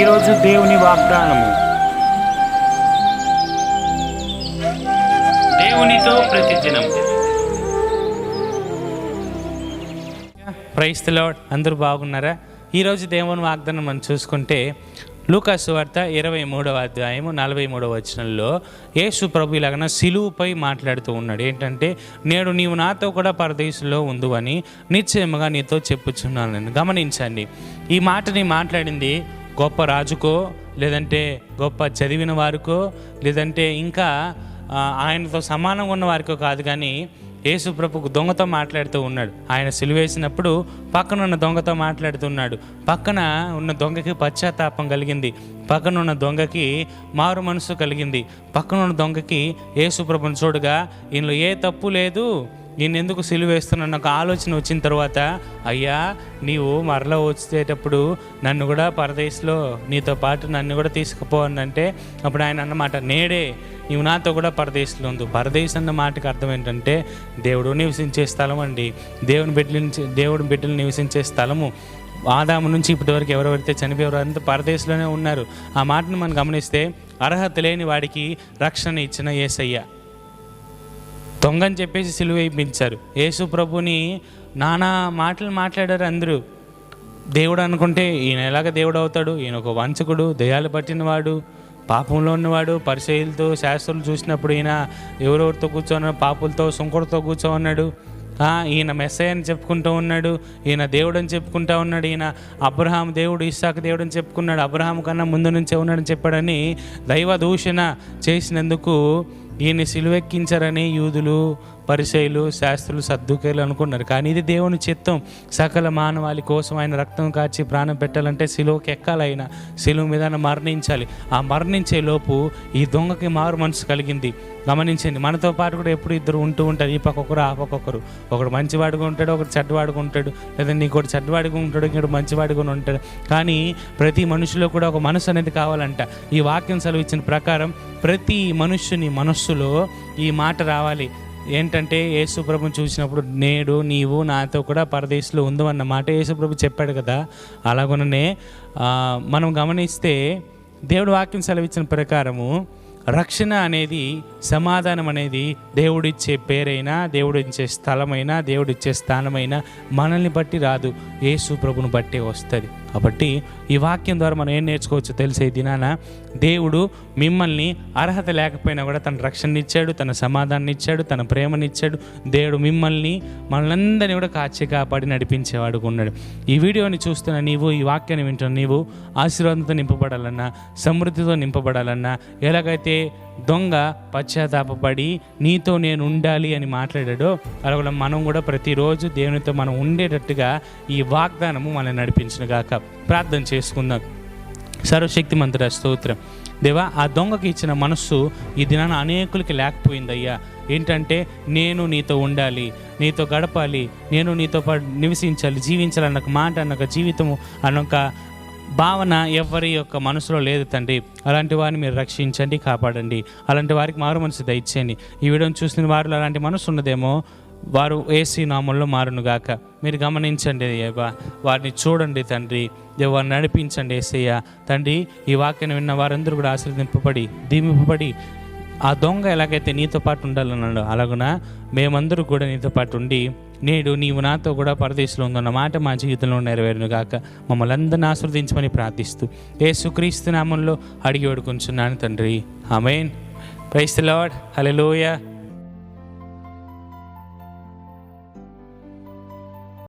ఈరోజు దేవుని వాగ్దానము. దేవునితో ప్రతిదినం. Praise lord. అందరూ బాగున్నారా? ఈరోజు దేవుని వాగ్దానం మనం చూసుకుంటే లూకాసు వార్త ఇరవై మూడవ అధ్యాయము నలభై మూడవ వచనంలో యేసు ప్రభు ఇలాగన సిలువుపై మాట్లాడుతూ ఉన్నాడు. ఏంటంటే నేడు నీవు నాతో కూడా పరదేశంలో ఉందు అని నిశ్చయముగా నీతో చెప్పుచున్నాను. నేను గమనించండి. ఈ మాటని మాట్లాడింది గొప్ప రాజుకో లేదంటే గొప్ప చదివిన వారికో లేదంటే ఇంకా ఆయనతో సమానంగా ఉన్న వారికో కాదు కానీ యేసు ప్రభుకు దొంగతో మాట్లాడుతూ ఉన్నాడు. ఆయన సిలువేసినప్పుడు పక్కన ఉన్న దొంగతో మాట్లాడుతున్నాడు పక్కన ఉన్న దొంగకి పశ్చాత్తాపం కలిగింది. పక్కన ఉన్న దొంగకి మారు మనసు కలిగింది. పక్కన ఉన్న దొంగకి యేసు ప్రభుని చూడగా ఈయనలో ఏ తప్పు లేదు. నేను ఎందుకు సిలువేస్తున్నాను నాకు ఆలోచన వచ్చిన తర్వాత అయ్యా నీవు మరలా వచ్చేటప్పుడు నన్ను కూడా పరదేశంలో నీతో పాటు నన్ను కూడా తీసుకుపో అంటే అప్పుడు ఆయన అన్నమాట నేడే నీవు నాతో కూడా పరదేశంలో ఉంది పరదేశం అన్న మాటకి అర్థం ఏంటంటే దేవుడు నివసించే స్థలం అండి. దేవుని బిడ్డలు నుంచి దేవుడి బిడ్డలు నివసించే స్థలము. ఆదాము నుంచి ఇప్పటివరకు ఎవరెవరైతే చనిపోయారో అంతా పరదేశంలోనే ఉన్నారు. ఆ మాటను మనం గమనిస్తే అర్హత లేని వాడికి రక్షణ ఇచ్చిన ఏసయ్య. దొంగని చెప్పేసి సిలువ వేయించారు. యేసు ప్రభుని నానా మాటలు మాట్లాడారు అందరూ. దేవుడు అనుకుంటే ఈయన ఎలాగ దేవుడు అవుతాడు? ఈయన ఒక వంచకుడు దయాలు పట్టినవాడు పాపంలో ఉన్నవాడు పరిశైలతో శాస్త్రులు చూసినప్పుడు ఈయన ఎవరెవరితో కూర్చోన్నాడు? పాపులతో సుంకుడితో కూర్చో ఉన్నాడు ఈయన మెస్సయ్య అని చెప్పుకుంటూ ఉన్నాడు. ఈయన దేవుడు అని చెప్పుకుంటా ఉన్నాడు. ఈయన అబ్రహాం దేవుడు ఇస్సాక్ దేవుడు అని చెప్పుకున్నాడు. అబ్రహాం కన్నా ముందు నుంచే ఉన్నాడని చెప్పాడని దైవ దూషణ చేసినందుకు ఈయన్ని సిలువెక్కించారని యూదులు పరిశైలు శాస్త్రులు సర్దుకేలు అనుకున్నారు. కానీ ఇది దేవుని చిత్తం. సకల మానవాళి కోసం ఆయన రక్తం కాచి ప్రాణం పెట్టాలంటే శిలువకి ఎక్కాలైనా ఆయన మీద మరణించాలి. ఆ మరణించే లోపు ఈ దొంగకి మారు మనసు కలిగింది. గమనించండి మనతో పాటు కూడా ఎప్పుడు ఇద్దరు ఉంటూ ఉంటారు. ఈ పక్క ఒకరు ఆ పక్క ఒకరు. ఒకడు మంచివాడుగా ఉంటాడు ఒకడు చెడ్డవాడుగా ఉంటాడు. లేదా నీకోటి చెడ్డవాడిగా ఉంటాడు ఇంకోటి మంచివాడిగా ఉంటాడు. కానీ ప్రతి మనుషులో కూడా ఒక మనసు అనేది కావాలంట. ఈ వాక్యం సెలవు ఇచ్చిన ప్రకారం ప్రతి మనుష్యుని మనస్సులో ఈ మాట రావాలి. ఏంటంటే యేసుప్రభుని చూసినప్పుడు నేడు నీవు నాతో కూడా పరదేశంలో ఉందన్నమాట అన్న మాట యేసుప్రభు చెప్పాడు కదా. అలాగనే మనం గమనిస్తే దేవుడు వాక్యం సెలవిచ్చిన ప్రకారము రక్షణ అనేది సమాధానం అనేది దేవుడిచ్చే పేరైనా దేవుడిచ్చే స్థలమైనా దేవుడిచ్చే స్థానమైనా మనల్ని బట్టి రాదు. యేసు ప్రభుని బట్టే వస్తుంది. కాబట్టి ఈ వాక్యం ద్వారా మనం ఏం నేర్చుకోవచ్చు తెలిసే దినాన దేవుడు మిమ్మల్ని అర్హత లేకపోయినా కూడా తన రక్షణ ఇచ్చాడు తన సమాధానాన్ని ఇచ్చాడు తన ప్రేమనిచ్చాడు. దేవుడు మిమ్మల్ని మనలందరినీ కూడా కాచి కాపాడి నడిపించేవాడు ఉన్నాడు. ఈ వీడియోని చూస్తున్న నీవు ఈ వాక్యాన్ని వింటున్న నీవు ఆశీర్వాదంతో నింపబడాలన్నా సమృద్ధితో నింపబడాలన్నా ఎలాగైతే దొంగ పశ్చాత్తాపడి నీతో నేను ఉండాలి అని మాట్లాడాడో అలాగే మనం కూడా ప్రతిరోజు దేవునితో మనం ఉండేటట్టుగా ఈ వాగ్దానము మనల్ని నడిపించిన గాక ప్రార్థన చేసుకుందాం. సర్వశక్తి మంత్ర స్తోత్రం. దేవా ఆ దొంగకి ఇచ్చిన మనస్సు ఈ దినాన అనేకులకి లేకపోయిందయ్యా. ఏంటంటే నేను నీతో ఉండాలి నీతో గడపాలి నేను నీతో నివసించాలి జీవించాలి అన్న ఒక మాట అన్న ఒక జీవితము అన్న భావన ఎవరి యొక్క మనసులో లేదు తండ్రి. అలాంటి వారిని మీరు రక్షించండి కాపాడండి. అలాంటి వారికి మారు మనసు దయచేయండి. ఈ వీడియోని చూసిన వారిలో అలాంటి మనసు ఉన్నదేమో వారు ఏసీ నామంలో మారునుగాక మీరు గమనించండి దేవా వారిని చూడండి తండ్రి. దేవా నడిపించండి ఏసయ్య. తండ్రి ఈ వాక్యను విన్న వారందరూ కూడా ఆశీర్దింపబడి దీమింపబడి ఆ దొంగ ఎలాగైతే నీతో పాటు ఉండాలన్నాడు అలాగున మేమందరూ కూడా నీతో పాటు ఉండి నేడు నీవు నాతో కూడా పరదేశంలో ఉందన్న మాట మా జీవితంలో నెరవేరును గాక. మమ్మల్ని అందరిని ఆస్వాదించమని ప్రార్థిస్తూ ఏ సుక్రీస్తు నామంలో అడిగి వేడుకుంటున్నాను తండ్రి. ఆమెన్. Price lord. హలో